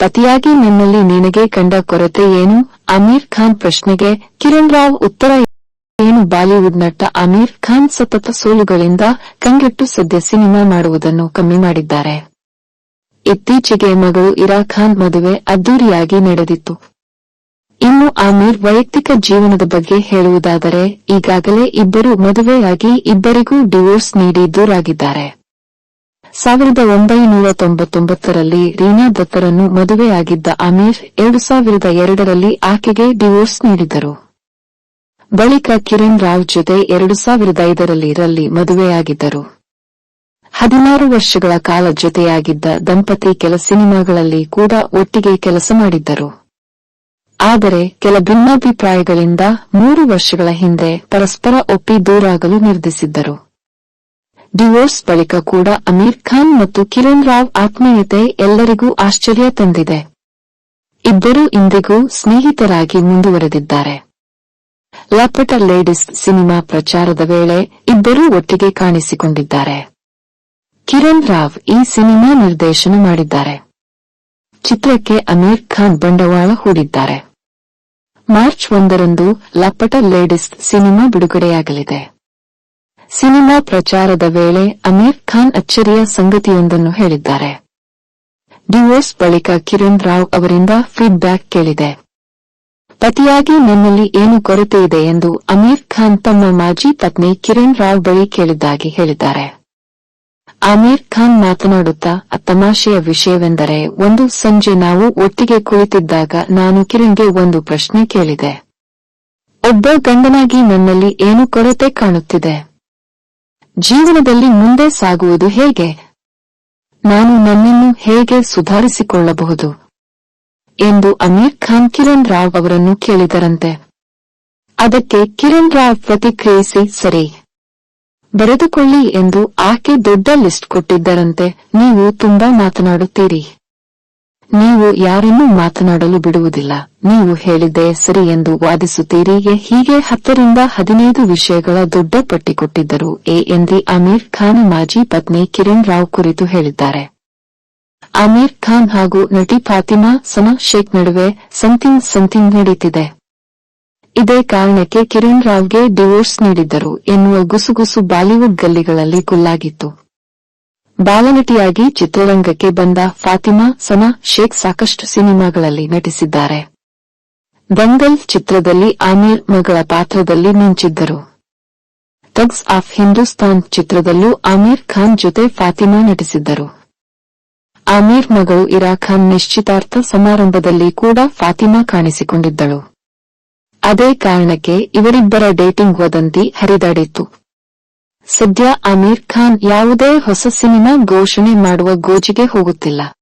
ಪತಿಯಾಗಿ ನಿಮ್ಮಲ್ಲಿ ನಿನಗೆ ಕಂಡ ಕೊರತೆ ಏನು? ಅಮೀರ್ ಖಾನ್ ಪ್ರಶ್ನೆಗೆ, ಕಿರಣ್ ರಾವ್ ಉತ್ತರ ಏನು? ಬಾಲಿವುಡ್ ನಟ ಅಮೀರ್ ಖಾನ್ ಸತತ ಸೋಲುಗಳಿಂದ ಕಂಗೆಟ್ಟು ಸದ್ಯ ಸಿನಿಮಾ ಮಾಡುವುದನ್ನು ಕಮ್ಮಿ ಮಾಡಿದ್ದಾರೆ. ಇತ್ತೀಚೆಗೆ ಮಗಳು ಇರಾ ಖಾನ್ ಮದುವೆ ಅದ್ದೂರಿಯಾಗಿ ನಡೆದಿತ್ತು. ಇನ್ನು ಆಮೀರ್ ವೈಯಕ್ತಿಕ ಜೀವನದ ಬಗ್ಗೆ ಹೇಳುವುದಾದರೆ, ಈಗಾಗಲೇ ಇಬ್ಬರು ಮದುವೆಯಾಗಿ ಇಬ್ಬರಿಗೂ ಡಿವೋರ್ಸ್ ನೀಡಿ ದೂರಾಗಿದ್ದಾರೆ. ಸಾವಿರದ ಒಂಬೈನೂರ ತೊಂಬತ್ತೊಂಬತ್ತರಲ್ಲಿ ರೀನಾ ದತ್ತರನ್ನು ಮದುವೆಯಾಗಿದ್ದ ಅಮೀರ್ ಎರಡು ಸಾವಿರದ ಎರಡರಲ್ಲಿ ಆಕೆಗೆ ಡಿವೋರ್ಸ್ ನೀಡಿದರು ಬಳಿಕ ಕಿರಣ್ ರಾವ್ ಜೊತೆ ಎರಡು ಸಾವಿರದ ಐದರಲ್ಲಿ ರಲ್ಲಿ ಮದುವೆಯಾಗಿದ್ದರು. ಹದಿನಾರು ವರ್ಷಗಳ ಕಾಲ ಜೊತೆಯಾಗಿದ್ದ ದಂಪತಿ ಕೆಲ ಸಿನಿಮಾಗಳಲ್ಲಿ ಕೂಡ ಒಟ್ಟಿಗೆ ಕೆಲಸ ಮಾಡಿದ್ದರು. ಆದರೆ ಕೆಲ ಭಿನ್ನಾಭಿಪ್ರಾಯಗಳಿಂದ ಮೂರು ವರ್ಷಗಳ ಹಿಂದೆ ಪರಸ್ಪರ ಒಪ್ಪಿ ದೂರಾಗಲು ನಿರ್ಧರಿಸಿದ್ದರು. ಡಿವೋರ್ಸ್ ಬಳಿಕ ಕೂಡ ಅಮೀರ್ ಖಾನ್ ಮತ್ತು ಕಿರಣ್ ರಾವ್ ಆತ್ಮೀಯತೆ ಎಲ್ಲರಿಗೂ ಆಶ್ಚರ್ಯ ತಂದಿದೆ. ಇಬ್ಬರು ಇಂದಿಗೂ ಸ್ನೇಹಿತರಾಗಿ ಮುಂದುವರೆದಿದ್ದಾರೆ. ಲಪಟ ಲೇಡೀಸ್ ಸಿನಿಮಾ ಪ್ರಚಾರದ ವೇಳೆ ಇಬ್ಬರೂ ಒಟ್ಟಿಗೆ ಕಾಣಿಸಿಕೊಂಡಿದ್ದಾರೆ. ಕಿರಣ್ ರಾವ್ ಈ ಸಿನಿಮಾ ನಿರ್ದೇಶನ ಮಾಡಿದ್ದಾರೆ. ಚಿತ್ರಕ್ಕೆ ಅಮೀರ್ ಖಾನ್ ಬಂಡವಾಳ ಹೂಡಿದ್ದಾರೆ. ಮಾರ್ಚ್ ಒಂದರಂದು ಲಪಟ ಲೇಡೀಸ್ ಸಿನಿಮಾ ಬಿಡುಗಡೆಯಾಗಲಿದೆ. ಸಿನಿಮಾ ಪ್ರಚಾರದ ವೇಳೆ ಅಮೀರ್ ಖಾನ್ ಅಚ್ಚರಿಯ ಸಂಗತಿಯೊಂದನ್ನು ಹೇಳಿದ್ದಾರೆ. ಡಿವೋರ್ಸ್ ಬಳಿಕ ಕಿರಣ್ ರಾವ್ ಅವರಿಂದ ಫೀಡ್ಬ್ಯಾಕ್ ಕೇಳಿದೆ. ಪತಿಯಾಗಿ ನನ್ನಲ್ಲಿ ಏನು ಕೊರತೆ ಇದೆ ಎಂದು ಅಮೀರ್ ಖಾನ್ ತಮ್ಮ ಮಾಜಿ ಪತ್ನಿ ಕಿರಣ್ ರಾವ್ ಬಳಿ ಕೇಳಿದ್ದಾಗಿ ಹೇಳಿದ್ದಾರೆ. ಆಮೀರ್ ಖಾನ್ ಮಾತನಾಡುತ್ತಾ ತಮಾಷೆಯ ವಿಷಯವೆಂದರೆ ಒಂದು ಸಂಜೆ ನಾವು ಒಟ್ಟಿಗೆ ಕುಳಿತಿದ್ದಾಗ ನಾನು ಕಿರಣ್ಗೆ ಒಂದು ಪ್ರಶ್ನೆ ಕೇಳಿದೆ. ಒಬ್ಬ ಗಂಡನಾಗಿ ನನ್ನಲ್ಲಿ ಏನು ಕೊರತೆ ಕಾಣುತ್ತಿದೆ? ಜೀವನದಲ್ಲಿ ಮುಂದೆ ಸಾಗುವುದು ಹೇಗೆ? ನಾನು ನನ್ನನ್ನು ಹೇಗೆ ಸುಧಾರಿಸಿಕೊಳ್ಳಬಹುದು? ಎಂದು ಅಮೀರ್ ಖಾನ್ ಕಿರಣ್ ರಾವ್ ಅವರನ್ನು ಕೇಳಿದರಂತೆ. ಅದಕ್ಕೆ ಕಿರಣ್ ರಾವ್ ಪ್ರತಿಕ್ರಿಯಿಸಿ, ಸರಿ. ಬರೆದುಕೊಳ್ಳಿ ಎಂದು ಆಕೆ ದೊಡ್ಡ ಲಿಸ್ಟ್ ಕೊಟ್ಟಿದ್ದರಂತೆ. ನೀವು ತುಂಬಾ ಮಾತನಾಡುತ್ತೀರಿ. ನೀವು ಯಾರನ್ನೂ ಮಾತನಾಡಲು ಬಿಡುವುದಿಲ್ಲ. ನೀವು ಹೇಳಿದ್ದೆ ಸರಿ ಎಂದು ವಾದಿಸುತ್ತೀರಿ. ಹೀಗೆ ಹತ್ತರಿಂದ ಹದಿನೈದು ವಿಷಯಗಳ ದೊಡ್ಡ ಪಟ್ಟಿ ಕೊಟ್ಟಿದ್ದರು. ಎ ಎಂದಿ ಅಮೀರ್ ಖಾನ್ ಮಾಜಿ ಪತ್ನಿ ಕಿರಣ್ ರಾವ್ ಕುರಿತು ಹೇಳಿದ್ದಾರೆ. ಅಮೀರ್ ಖಾನ್ ಹಾಗೂ ನಟಿ ಫಾತಿಮಾ ಸಮಾ ಶೇಖ್ ನಡುವೆ ಸಂಥಿಂಗ್ ಸಂಥಿಂಗ್ ನಡೀತಿದೆ. ಇದೇ ಕಾರಣಕ್ಕೆ ಕಿರಣ್ ರಾವ್ಗೆ ಡಿವೋರ್ಸ್ ನೀಡಿದ್ದರು. ಎನ್ನುವ ಗುಸುಗುಸು ಬಾಲಿವುಡ್ ಗಲ್ಲಿಗಳಲ್ಲಿ ಗುಲ್ಲಾಗಿತ್ತು. ಬಾಲನಟಿಯಾಗಿ ಚಿತ್ರರಂಗಕ್ಕೆ ಬಂದ ಫಾತಿಮಾ, ಸನಾ, ಶೇಖ್ ಸಾಕಷ್ಟು ಸಿನಿಮಾಗಳಲ್ಲಿ ನಟಿಸಿದ್ದಾರೆ. ದಂಗಲ್ ಚಿತ್ರದಲ್ಲಿ ಆಮೀರ್ ಮಗಳ ಪಾತ್ರದಲ್ಲಿ ಮಿಂಚಿದ್ದರು. ತಗ್ಸ್ ಆಫ್ ಹಿಂದೂಸ್ತಾನ್ ಚಿತ್ರದಲ್ಲೂ ಆಮೀರ್ ಖಾನ್ ಜೊತೆ ಫಾತಿಮಾ ನಟಿಸಿದ್ದರು. ಆಮೀರ್ ಮಗಳು ಇರಾ ಖಾನ್ ನಿಶ್ಚಿತಾರ್ಥ ಸಮಾರಂಭದಲ್ಲಿ ಕೂಡ ಫಾತಿಮಾ ಕಾಣಿಸಿಕೊಂಡಿದ್ದಳು. ಅದೇ ಕಾರಣಕ್ಕೆ ಇವರಿಬ್ಬರ ಡೇಟಿಂಗ್ ವದಂತಿ ಹರಿದಾಡಿತ್ತು. ಸದ್ಯ ಆಮೀರ್ ಖಾನ್ ಯಾವುದೇ ಹೊಸ ಸಿನಿಮಾ ಘೋಷಣೆ ಮಾಡುವ ಗೋಜಿಗೆ ಹೋಗುತ್ತಿಲ್ಲ.